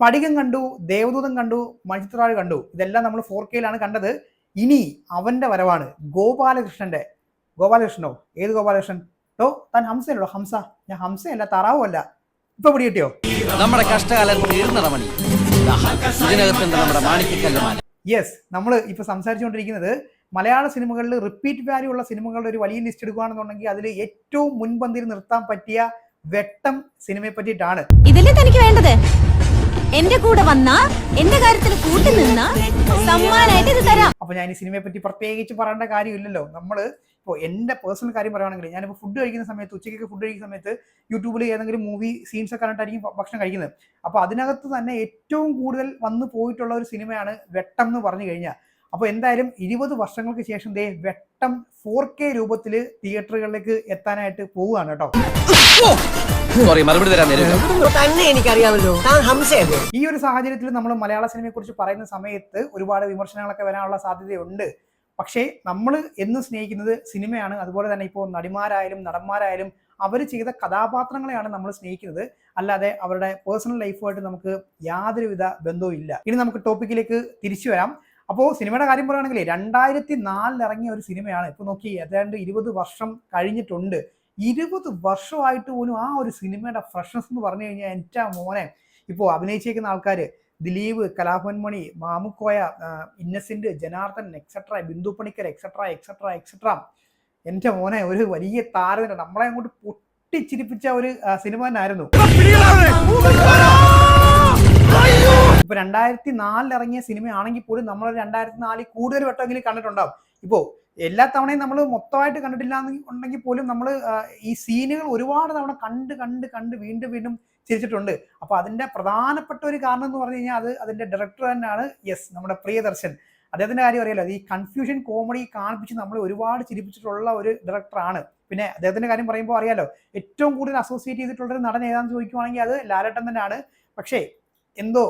സ്ഫടികം കണ്ടു ദേവദൂതം കണ്ടു മണിച്ചിത്രാഴ് കണ്ടു. ഇതെല്ലാം നമ്മൾ ഫോർ കെയിലാണ് കണ്ടത്. ഇനി അവന്റെ വരവാണ് ഗോപാലകൃഷ്ണന്റെ. ഗോപാലകൃഷ്ണനോ? ഏത് ഗോപാലകൃഷ്ണൻ? ഓ താൻ ഹംസയല്ലോ? ഹംസ. ഞാൻ ഹംസയല്ല താറാവും അല്ല. ഇപ്പൊ പിടി കിട്ടിയോ നമ്മുടെ കഷ്ടകാലം തീർന്നടമണി നമ്മുടെ യെസ് നമ്മൾ ഇപ്പൊ സംസാരിച്ചുകൊണ്ടിരിക്കുന്നത് മലയാള സിനിമകളിൽ റിപ്പീറ്റ് വാല്യൂ ഉള്ള സിനിമകളുടെ ഒരു വലിയ ലിസ്റ്റ് എടുക്കുകയാണെന്നുണ്ടെങ്കിൽ അതിൽ ഏറ്റവും മുൻപന്തിയിൽ നിർത്താൻ പറ്റിയ വെട്ടം സിനിമയെ പറ്റിയിട്ടാണ്. ഇതല്ലേ തനിക്ക് വേണ്ടത് എന്റെ കൂടെ വന്ന എന്റെ കാര്യത്തിൽ കൂട്ടി നിന്ന സമ്മാനായിട്ട് ഇത് തരാം. അപ്പൊ ഞാൻ ഈ സിനിമയെ പറ്റി പ്രത്യേകിച്ച് പറയേണ്ട കാര്യമില്ലല്ലോ. നമ്മൾ ഇപ്പോൾ എന്റെ പേഴ്സണൽ കാര്യം പറയുകയാണെങ്കിൽ ഞാനിപ്പോൾ ഫുഡ് കഴിക്കുന്ന സമയത്ത് ഉച്ചയ്ക്ക് ഫുഡ് കഴിക്കുന്ന സമയത്ത് യൂട്യൂബിൽ ഏതെങ്കിലും മൂവി സീൻസ് ഒക്കെ കണ്ടിട്ടായിരിക്കും ഭക്ഷണം കഴിക്കുന്നത്. അപ്പോൾ അതിനകത്ത് തന്നെ ഏറ്റവും കൂടുതൽ വന്നു പോയിട്ടുള്ള ഒരു സിനിമയാണ് വെട്ടം എന്ന് പറഞ്ഞു കഴിഞ്ഞാൽ അപ്പോൾ എന്തായാലും ഇരുപത് വർഷങ്ങൾക്ക് ശേഷം ദേ വെട്ടം ഫോർ കെ രൂപത്തിൽ തിയേറ്ററുകളിലേക്ക് എത്താനായിട്ട് പോവുകയാണ് കേട്ടോ. സോറി മറുപടി തരാൻ നേരം തന്നെ എനിക്കറിയാമല്ലോ. ഈ ഒരു സാഹചര്യത്തിൽ നമ്മൾ മലയാള സിനിമയെ കുറിച്ച് പറയുന്ന സമയത്ത് ഒരുപാട് വിമർശനങ്ങളൊക്കെ വരാനുള്ള സാധ്യതയുണ്ട്. പക്ഷേ നമ്മൾ എന്നും സ്നേഹിക്കുന്നത് സിനിമയാണ്. അതുപോലെ തന്നെ ഇപ്പോൾ നടിമാരായാലും നടന്മാരായാലും അവർ ചെയ്ത കഥാപാത്രങ്ങളെയാണ് നമ്മൾ സ്നേഹിക്കുന്നത്. അല്ലാതെ അവരുടെ പേഴ്സണൽ ലൈഫുമായിട്ട് നമുക്ക് യാതൊരുവിധ ബന്ധവും ഇല്ല. ഇനി നമുക്ക് ടോപ്പിക്കിലേക്ക് തിരിച്ചു വരാം. അപ്പോൾ സിനിമയുടെ കാര്യം പറയുകയാണെങ്കിൽ രണ്ടായിരത്തി നാലിൽ ഇറങ്ങിയ ഒരു സിനിമയാണ്. ഇപ്പോൾ നോക്കി ഏതാണ്ട് ഇരുപത് വർഷം കഴിഞ്ഞിട്ടുണ്ട്. ഇരുപത് വർഷമായിട്ട് പോലും ആ ഒരു സിനിമയുടെ ഫ്രഷ്നസ് എന്ന് പറഞ്ഞു കഴിഞ്ഞാൽ എന്റെ മോനെ. ഇപ്പോൾ അഭിനയിച്ചേക്കുന്ന ആൾക്കാർ Dileep Kalabhavan Mani Mamukkoya Innocent Janardhan etcetera Bindu Panicker etcetera etcetera etcetera എന്റെ മോനെ ഒരു വലിയ താരതന്നെ നമ്മളെ അങ്ങോട്ട് പൊട്ടിച്ചിരിപ്പിച്ച ഒരു സിനിമ സിനിമ തന്നെയായിരുന്നു ഇപ്പൊ രണ്ടായിരത്തി നാലിൽ ഇറങ്ങിയ സിനിമയാണെങ്കിൽ പോലും നമ്മൾ രണ്ടായിരത്തി നാലിൽ കൂടുതൽ വട്ടമെങ്കിലും കണ്ടിട്ടുണ്ടാവും. ഇപ്പോ എല്ലാ തവണയും നമ്മൾ മൊത്തമായിട്ട് കണ്ടിട്ടില്ല പോലും നമ്മൾ ഈ സീനുകൾ ഒരുപാട് തവണ കണ്ട് കണ്ട് കണ്ട് വീണ്ടും വീണ്ടും ചിരിച്ചിട്ടുണ്ട്. അപ്പൊ അതിന്റെ പ്രധാനപ്പെട്ട ഒരു കാരണം എന്ന് പറഞ്ഞു കഴിഞ്ഞാൽ അത് അതിന്റെ ഡയറക്ടർ തന്നെയാണ് യെസ് നമ്മുടെ പ്രിയദർശൻ. അദ്ദേഹത്തിന്റെ കാര്യം അറിയാലോ ഈ കൺഫ്യൂഷൻ കോമഡി കാണിപ്പിച്ച് നമ്മൾ ഒരുപാട് ചിരിപ്പിച്ചിട്ടുള്ള ഒരു ഡയറക്ടറാണ് പിന്നെ അദ്ദേഹത്തിന്റെ കാര്യം പറയുമ്പോൾ അറിയാലോ ഏറ്റവും കൂടുതൽ അസോസിയേറ്റ് ചെയ്തിട്ടുള്ള ഒരു നടൻ ഏതാണെന്ന് ചോദിക്കുവാണെങ്കിൽ അത് ലാലേട്ടൻ തന്നെയാണ്. പക്ഷേ എന്തോ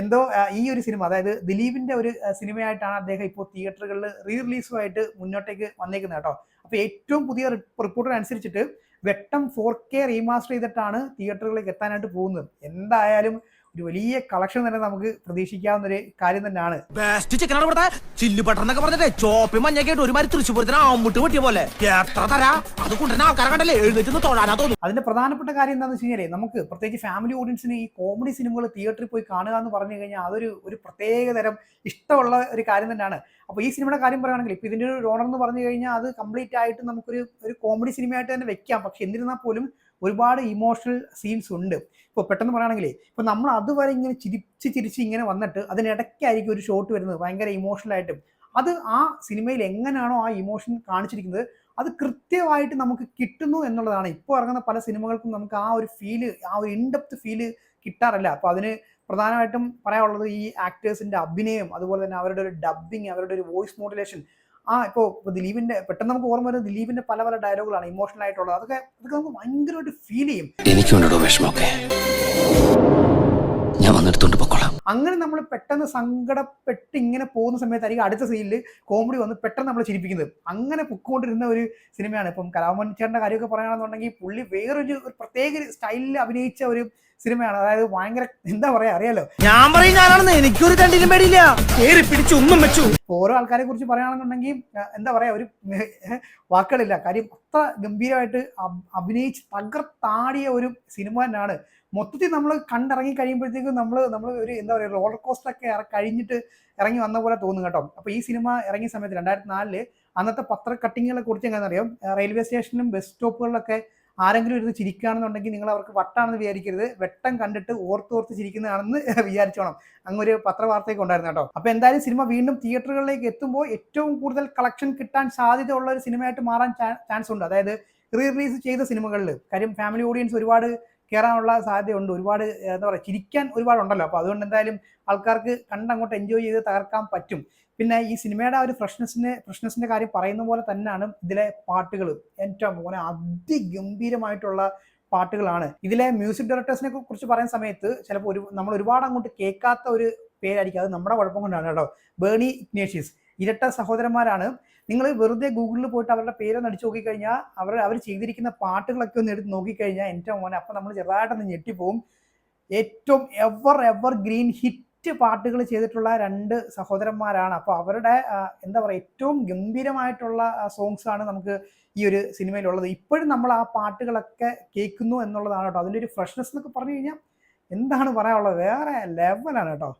എന്തോ ഈ ഒരു സിനിമ അതായത് ദിലീപിന്റെ ഒരു സിനിമയായിട്ടാണ് അദ്ദേഹം ഇപ്പോൾ തിയേറ്ററുകളിൽ റീ റിലീസുമായിട്ട് മുന്നോട്ടേക്ക് വന്നേക്കുന്നത് കേട്ടോ. അപ്പൊ ഏറ്റവും പുതിയ റിപ്പോർട്ടർ അനുസരിച്ചിട്ട് വെട്ടം ഫോർ കെ റീമാസ്റ്റർ ചെയ്തിട്ടാണ് തിയേറ്ററുകളിലേക്ക് എത്താനായിട്ട് പോകുന്നത്. എന്തായാലും ഒരു വലിയ കളക്ഷൻ തന്നെ നമുക്ക് പ്രതീക്ഷിക്കാവുന്ന ഒരു കാര്യം തന്നെയാണ്. ബെസ്റ്റ് ചിക്കനാണ് ഇവിടുത്തെ. ചില്ലു ബട്ടർ എന്നൊക്കെ പറഞ്ഞിട്ട് ചോപ്പി മഞ്ഞ കേട്ട് ഒരുമാതിരി തൃശ്ശൂരത്തിന് ആമ്മുട്ട് പറ്റിയ പോലെ. എത്ര തരാ? അത് കൊണ്ടുവരുന്ന ആൾക്കാരെ കണ്ടല്ലേ? എഴുന്നേറ്റ് തൊഴാനാ തോന്നുന്നു. അതിന്റെ പ്രധാനപ്പെട്ട കാര്യം എന്താണെന്ന് വെച്ച് കഴിഞ്ഞാൽ നമുക്ക് പ്രത്യേകിച്ച് ഫാമിലി ഓഡിയൻസിന് ഈ കോമഡി സിനിമകൾ തിയേറ്ററിൽ പോയി കാണുക എന്ന് പറഞ്ഞു കഴിഞ്ഞാൽ അതൊരു ഒരു പ്രത്യേക തരം ഇഷ്ടമുള്ള ഒരു കാര്യം തന്നെയാണ്. അപ്പോൾ ഈ സിനിമയുടെ കാര്യം പറയുകയാണെങ്കിൽ ഇപ്പോൾ ഇതിന്റെ ഒരു ഓണർ എന്ന് പറഞ്ഞു കഴിഞ്ഞാൽ അത് കംപ്ലീറ്റ് ആയിട്ട് നമുക്കൊരു ഒരു കോമഡി സിനിമയായിട്ട് തന്നെ വെക്കാം. പക്ഷെ എന്നിരുന്നാൽ പോലും ഒരുപാട് ഇമോഷണൽ സീൻസ് ഉണ്ട്. ഇപ്പോൾ പെട്ടെന്ന് പറയുകയാണെങ്കിൽ ഇപ്പോൾ നമ്മൾ അതുവരെ ഇങ്ങനെ ചിരിച്ച് ചിരിച്ച് ഇങ്ങനെ വന്നിട്ട് അതിനിടയ്ക്കായിരിക്കും ഒരു ഷോട്ട് വരുന്നത് ഭയങ്കര ഇമോഷണൽ ആയിട്ടും. അത് ആ സിനിമയിൽ എങ്ങനെയാണോ ആ ഇമോഷൻ കാണിച്ചിരിക്കുന്നത് അത് കൃത്യമായിട്ട് നമുക്ക് കിട്ടുന്നു എന്നുള്ളതാണ്. ഇപ്പോൾ ഇറങ്ങുന്ന പല സിനിമകൾക്കും നമുക്ക് ആ ഒരു ഫീൽ ആ ഒരു ഇൻഡെപ്ത് ഫീൽ കിട്ടാറില്ല. അപ്പോൾ അതിന് പ്രധാനമായിട്ടും പറയാനുള്ളത് ഈ ആക്ടേഴ്സിന്റെ അഭിനയം അതുപോലെ തന്നെ അവരുടെ ഒരു ഡബിങ് അവരുടെ ഒരു വോയിസ് മോഡുലേഷൻ ആ ഇപ്പോൾ ഇപ്പോൾ ദിലീപിന്റെ പെട്ടെന്ന് നമുക്ക് ഓർമ്മ വരുന്ന ദിലീപിന്റെ പല പല ഡയലോഗുകളാണ് ഇമോഷണൽ ആയിട്ടുള്ളത്. അതൊക്കെ അതൊക്കെ നമുക്ക് ഭയങ്കരമായിട്ട് ഫീൽ ചെയ്യും. എനിക്കുണ്ടോ വിഷമമൊക്കെ. ഞാൻ വന്നെടുത്തോണ്ട് അങ്ങനെ നമ്മൾ പെട്ടെന്ന് സങ്കടപ്പെട്ട് ഇങ്ങനെ പോകുന്ന സമയത്തായിരിക്കും അടുത്ത സീനിൽ കോമഡി വന്ന് പെട്ടെന്ന് നമ്മൾ ചിരിപ്പിക്കുന്നത്. അങ്ങനെ പൊക്കൊണ്ടിരുന്ന ഒരു സിനിമയാണ് ഇപ്പം കലാമൻ ചേട്ടന്റെ കാര്യമൊക്കെ പറയുകയാണെന്നുണ്ടെങ്കിൽ പുള്ളി വേറൊരു ഒരു പ്രത്യേക സ്റ്റൈലിൽ അഭിനയിച്ച ഒരു സിനിമയാണ് അതായത് ഭയങ്കര എന്താ പറയാ അറിയാലോ? ഞാൻ പറയും ഞാനാണെന്ന് എനിക്കൊരു കണ്ടിലും പേടിയില്ല. കേറി പിടിച്ചു ഒന്നും വെച്ചു. ഓരോ ആൾക്കാരെ കുറിച്ച് പറയുകയാണെന്നുണ്ടെങ്കിൽ എന്താ പറയാ ഒരു വാക്കുകളില്ല. കാര്യം അത്ര ഗംഭീരമായിട്ട് അഭ്- അഭിനയിച്ച് തകർത്താടിയ ഒരു സിനിമ തന്നെയാണ്. മൊത്തത്തിൽ നമ്മൾ കണ്ടിറങ്ങി കഴിയുമ്പോഴത്തേക്കും നമ്മൾ നമ്മൾ ഒരു എന്താ പറയുക റോളർ ഇറ- കഴിഞ്ഞിട്ട് ഇറങ്ങി വന്ന പോലെ തോന്നും കേട്ടോ. അപ്പൊ ഈ സിനിമ ഇറങ്ങിയ സമയത്ത് രണ്ടായിരത്തി നാലിൽ അന്നത്തെ പത്ര കട്ടിങ്ങുകളെ കുറിച്ച് അറിയാം റെയിൽവേ സ്റ്റേഷനിലും ബസ് സ്റ്റോപ്പുകളിലൊക്കെ ആരെങ്കിലും ഇരുന്ന് ചിരിക്കുകയാണെന്നുണ്ടെങ്കിൽ നിങ്ങൾ അവർക്ക് വട്ടാണെന്ന് വിചാരിക്കരുത്. വെട്ടം കണ്ടിട്ട് ഓർത്തോർത്ത് ചിരിക്കുന്നതാണെന്ന് വിചാരിച്ചോണം. അങ്ങൊരു പത്രവാർത്തയൊക്കെ ഉണ്ടായിരുന്നു കേട്ടോ. അപ്പൊ എന്തായാലും സിനിമ വീണ്ടും തിയേറ്ററുകളിലേക്ക് എത്തുമ്പോൾ ഏറ്റവും കൂടുതൽ കളക്ഷൻ കിട്ടാൻ സാധ്യത ഉള്ള ഒരു സിനിമയായിട്ട് മാറാൻ ചാൻസ് ഉണ്ട് അതായത് റീ റിലീസ് ചെയ്ത സിനിമകളിൽ കാര്യം ഫാമിലി ഓഡിയൻസ് ഒരുപാട് കയറാനുള്ള സാധ്യതയുണ്ട്. ഒരുപാട് എന്താ പറയുക ചിരിക്കാൻ ഒരുപാടുണ്ടല്ലോ. അപ്പോൾ അതുകൊണ്ട് എന്തായാലും ആൾക്കാർക്ക് കണ്ടങ്ങോട്ട് എൻജോയ് ചെയ്ത് തകർക്കാൻ പറ്റും. പിന്നെ ഈ സിനിമയുടെ ആ ഒരു ഫ്രഷ്നെസ്സിന് ഫ്രഷ്നെസ്സിന്റെ കാര്യം പറയുന്ന പോലെ തന്നെയാണ് ഇതിലെ പാട്ടുകൾ. ഏറ്റവും മോനെ അതിഗംഭീരമായിട്ടുള്ള പാട്ടുകളാണ്. ഇതിലെ മ്യൂസിക് ഡയറക്ടേഴ്സിനെ കുറിച്ച് പറയുന്ന സമയത്ത് ചിലപ്പോൾ ഒരു നമ്മൾ ഒരുപാട് അങ്ങോട്ട് കേൾക്കാത്ത ഒരു പേരായിരിക്കും. അത് നമ്മുടെ കുഴപ്പം കൊണ്ടാണ് കേട്ടോ. ബേണി ഇഗ്നേഷ്യസ്. ഇരട്ട സഹോദരന്മാരാണ്. നിങ്ങൾ വെറുതെ ഗൂഗിളിൽ പോയിട്ട് അവരുടെ പേരൊന്ന് അടിച്ചു നോക്കിക്കഴിഞ്ഞാൽ അവർ അവർ ചെയ്തിരിക്കുന്ന പാട്ടുകളൊക്കെ ഒന്ന് എടുത്ത് നോക്കിക്കഴിഞ്ഞാൽ എന്റെ മോനെ അപ്പം നമ്മൾ ചെറുതായിട്ടൊന്ന് ഞെട്ടിപ്പോവും. ഏറ്റവും എവർ എവർ ഗ്രീൻ ഹിറ്റ് പാട്ടുകൾ ചെയ്തിട്ടുള്ള രണ്ട് സഹോദരന്മാരാണ്. അപ്പോൾ അവരുടെ എന്താ പറയുക ഏറ്റവും ഗംഭീരമായിട്ടുള്ള സോങ്സ് ആണ് നമുക്ക് ഈ ഒരു സിനിമയിലുള്ളത്. ഇപ്പോഴും നമ്മൾ ആ പാട്ടുകളൊക്കെ കേൾക്കുന്നു എന്നുള്ളതാണ് കേട്ടോ. അതിന്റെ ഒരു ഫ്രഷ്നെസ് എന്നൊക്കെ പറഞ്ഞു കഴിഞ്ഞാൽ എന്താണ് പറയാനുള്ളത്? വേറെ ലെവലാണ് കേട്ടോ.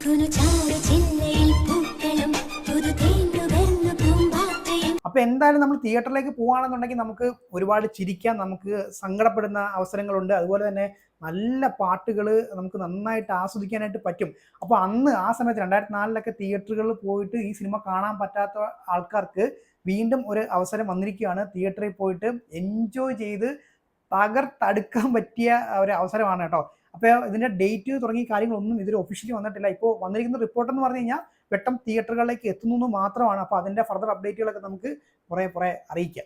അപ്പോൾ എന്തായാലും നമ്മൾ തിയേറ്ററിലേക്ക് പോവുകയാണെന്നുണ്ടെങ്കിൽ നമുക്ക് ഒരുപാട് ചിരിക്കാൻ നമുക്ക് സങ്കടപ്പെടുന്ന അവസരങ്ങളുണ്ട്. അതുപോലെ തന്നെ നല്ല പാട്ടുകൾ നമുക്ക് നന്നായിട്ട് ആസ്വദിക്കാനായിട്ട് പറ്റും. അപ്പോൾ അന്ന് ആ സമയത്ത് രണ്ടായിരത്തി നാലിലൊക്കെ തിയേറ്ററുകളിൽ പോയിട്ട് ഈ സിനിമ കാണാൻ പറ്റാത്ത ആൾക്കാർക്ക് വീണ്ടും ഒരു അവസരം വന്നിരിക്കുകയാണ്. തിയേറ്ററിൽ പോയിട്ട് എൻജോയ് ചെയ്ത് തകർത്തടുക്കാൻ പറ്റിയ ഒരു അവസരമാണ് കേട്ടോ. അപ്പോൾ ഇതിന്റെ ഡേറ്റ് തുടങ്ങിയ കാര്യങ്ങളൊന്നും ഇതിൽ ഒഫീഷ്യലി വന്നിട്ടില്ല. ഇപ്പോൾ വന്നിരിക്കുന്ന റിപ്പോർട്ട് എന്ന് പറഞ്ഞു കഴിഞ്ഞാൽ വെട്ടം തിയേറ്ററുകളിലേക്ക് എത്തുന്നു മാത്രമാണ്. അപ്പോൾ അതിന്റെ ഫർദർ അപ്ഡേറ്റുകളൊക്കെ നമുക്ക് കുറേ കുറേ അറിയിക്കാം.